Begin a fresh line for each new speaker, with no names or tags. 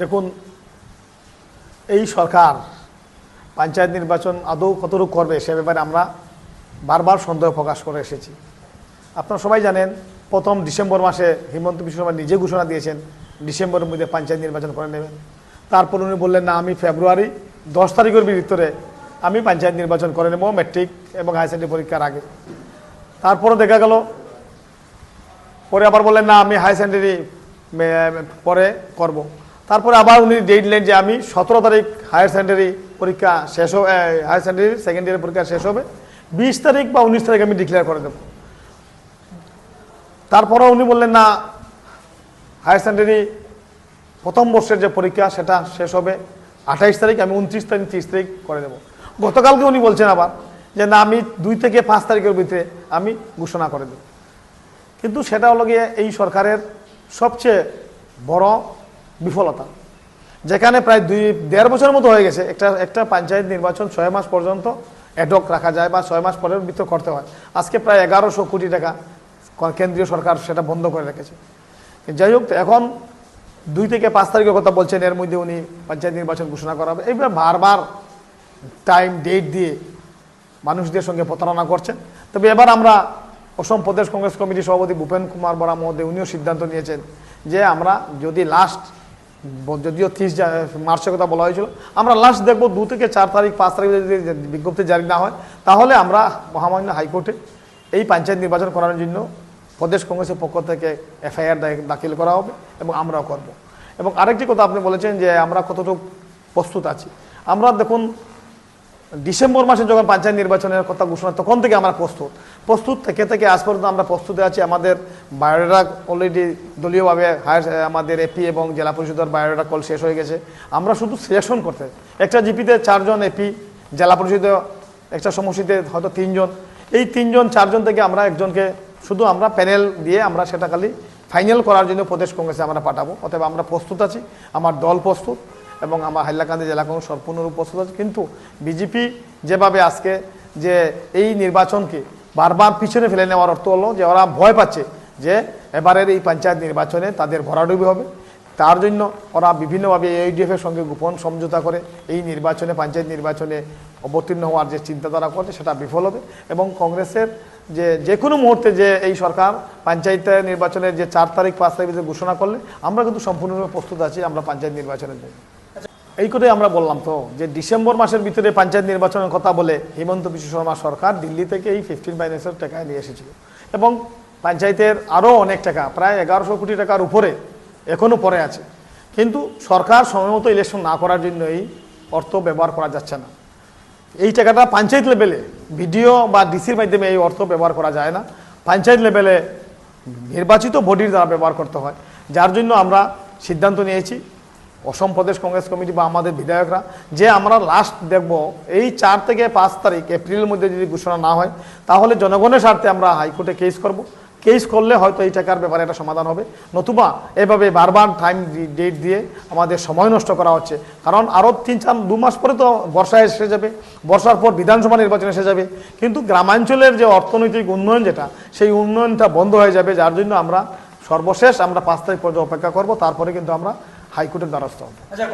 দেখুন, এই সরকার পঞ্চায়েত নির্বাচন আদৌ কতটুকু করবে সে ব্যাপারে আমরা বারবার সন্দেহ প্রকাশ করে এসেছি। আপনারা সবাই জানেন, প্রথম ডিসেম্বর মাসে হিমন্ত বিশ্ব শর্মা নিজে ঘোষণা দিয়েছেন, ডিসেম্বরের মধ্যে পঞ্চায়েত নির্বাচন করে নেবেন। তারপর উনি বললেন, না, আমি ফেব্রুয়ারি দশ তারিখের ভিতরে আমি পঞ্চায়েত নির্বাচন করে নেব ম্যাট্রিক এবং হায়ার সেকেন্ডারি পরীক্ষার আগে। তারপরও দেখা গেল, পরে আবার বললেন, না, আমি হায়ার সেকেন্ডারি পরে করব। তারপরে আবার উনি ডেট নেন যে আমি সতেরো তারিখ হায়ার সেকেন্ডারি পরীক্ষা শেষ হবে হায়ার সেকেন্ডারি সেকেন্ড ইয়ারের পরীক্ষা শেষ হবে। বিশ তারিখ বা উনিশ তারিখ আমি ডিক্লেয়ার করে দেব। তারপরে উনি বললেন, না হায়ার সেকেন্ডারি প্রথম বর্ষের যে পরীক্ষা সেটা শেষ হবে। আঠাইশ তারিখ আমি উনত্রিশ তারিখ, তিরিশ তারিখ করে দেব। গতকালকে উনি বলছেন আবার যে, না, আমি দুই থেকে পাঁচ তারিখের ভিতরে আমি ঘোষণা করে দেব। কিন্তু সেটা হলো গিয়ে এই সরকারের সবচেয়ে বড় বিফলতা। যেখানে প্রায় দুই, দেড় বছরের মতো হয়ে গেছে। একটা একটা পঞ্চায়েত নির্বাচন ছয় মাস পর্যন্ত অ্যাডক রাখা যায় বা ছয় মাস পরের ভিতরে করতে হয়। আজকে প্রায় এগারোশো কোটি টাকা কেন্দ্রীয় সরকার সেটা বন্ধ করে রেখেছে। যাই হোক, এখন দুই থেকে পাঁচ তারিখের কথা বলছেন, এর মধ্যে উনি পঞ্চায়েত নির্বাচন ঘোষণা করা হবে এইভাবে বারবার টাইম ডেট দিয়ে মানুষদের সঙ্গে প্রতারণা করছেন। তবে এবার আমরা অসম প্রদেশ কংগ্রেস কমিটির সভাপতি ভূপেন কুমার বরা মহোদয় উনিও সিদ্ধান্ত নিয়েছেন যে আমরা যদি লাস্ট যদিও তিরিশ মার্চের কথা বলা হয়েছিল, আমরা লাস্ট দেখব দু থেকে চার তারিখ, পাঁচ তারিখ যদি বিজ্ঞপ্তি জারি না হয়, তাহলে আমরা মহামান্য হাইকোর্টে এই পঞ্চায়েত নির্বাচন করার জন্য প্রদেশ কংগ্রেসের পক্ষ থেকে এফআইআর দাখিল করা হবে এবং আমরাও করব। এবং আরেকটি কথা আপনি বলেছেন যে আমরা কতটুকু প্রস্তুত আছি। আমরা দেখুন ডিসেম্বর মাসে যখন পঞ্চায়েত নির্বাচনের কথা ঘোষণা, তখন থেকে আমরা প্রস্তুত। প্রস্তুত থেকে থেকে আজ পর্যন্ত আমরা প্রস্তুতে আছি। আমাদের বায়োডাটা অলরেডি দলীয়ভাবে হায়ার আমাদের এপি এবং জেলা পরিষদের বায়োডাটা কল শেষ হয়ে গেছে। আমরা শুধু সিলেকশন করতে। একটা জিপিতে চারজন এপি জেলা পরিষদে, একটা সমষ্টিতে হয়তো তিনজন। এই তিনজন, চারজন থেকে আমরা একজনকে শুধু আমরা প্যানেল দিয়ে আমরা সেটা খালি ফাইনাল করার জন্য প্রদেশ কংগ্রেসে আমরা পাঠাবো। অতএব আমরা প্রস্তুত আছি। আমার দল প্রস্তুত। এবং আমার হাইলাকান্দি জেলা কংগ্রেস সম্পূর্ণরূপ প্রস্তুত আছে কিন্তু বিজেপি যেভাবে আজকে যে এই নির্বাচনকে বারবার পিছনে ফেলে নেওয়ার অর্থ হলো যে ওরা ভয় পাচ্ছে যে এবারের এই পঞ্চায়েত নির্বাচনে তাদের ভরাডুবি হবে। তার জন্য ওরা বিভিন্নভাবে এর সঙ্গে গোপন সমঝোতা করে এই নির্বাচনে, পঞ্চায়েত নির্বাচনে অবতীর্ণ হওয়ার যে চিন্তাধারা করছে সেটা বিফল হবে এবং কংগ্রেসের যে যে কোনো মুহূর্তে যে এই সরকার পঞ্চায়েত নির্বাচনের যে চার তারিখ পাঁচ তারিখ ঘোষণা করলে আমরা কিন্তু সম্পূর্ণরূপে প্রস্তুত আছি, আমরা পঞ্চায়েত নির্বাচনের জন্য এই কথাই আমরা বললাম তো, যে ডিসেম্বর মাসের ভিতরে পঞ্চায়েত নির্বাচনের কথা বলে হিমন্ত বিশ্ব শর্মা সরকার দিল্লি থেকে এই ফিফটিন ফাইন্যান্সের টাকা নিয়ে এসেছিল। এবং পঞ্চায়েতের আরও অনেক টাকা, প্রায় এগারোশো কোটি টাকার উপরে এখনও পরে আছে। কিন্তু সরকার সময়মতো ইলেকশন না করার জন্য এই অর্থ ব্যবহার করা যাচ্ছে না। এই টাকাটা পঞ্চায়েত লেভেলে ভিডিও বা ডিসির মাধ্যমে এই অর্থ ব্যবহার করা যায় না। পঞ্চায়েত লেভেলে নির্বাচিত বডির দ্বারা ব্যবহার করতে হয়। যার জন্য আমরা সিদ্ধান্ত নিয়েছি অসম প্রদেশ কংগ্রেস কমিটি বা আমাদের বিধায়করা, যে আমরা লাস্ট দেখব, এই চার থেকে পাঁচ তারিখ, এপ্রিলের মধ্যে যদি ঘোষণা না হয়, তাহলে জনগণের স্বার্থে আমরা হাইকোর্টে কেস করব। কেস করলে হয়তো এই টাকার ব্যাপারে একটা সমাধান হবে। নতুবা এভাবে বারবার টাইম ডেট দিয়ে আমাদের সময় নষ্ট করা হচ্ছে। কারণ আরও তিন চার, দু মাস পরে তো বর্ষা এসে যাবে। বর্ষার পর বিধানসভা নির্বাচন এসে যাবে। কিন্তু গ্রামাঞ্চলের যে অর্থনৈতিক উন্নয়ন যেটা, সেই উন্নয়নটা বন্ধ হয়ে যাবে। যার জন্য আমরা সর্বশেষ আমরা পাঁচ তারিখ পর্যন্ত অপেক্ষা করব। তারপরে কিন্তু আমরা হাইকোর্টের দ্বারস্থ হব।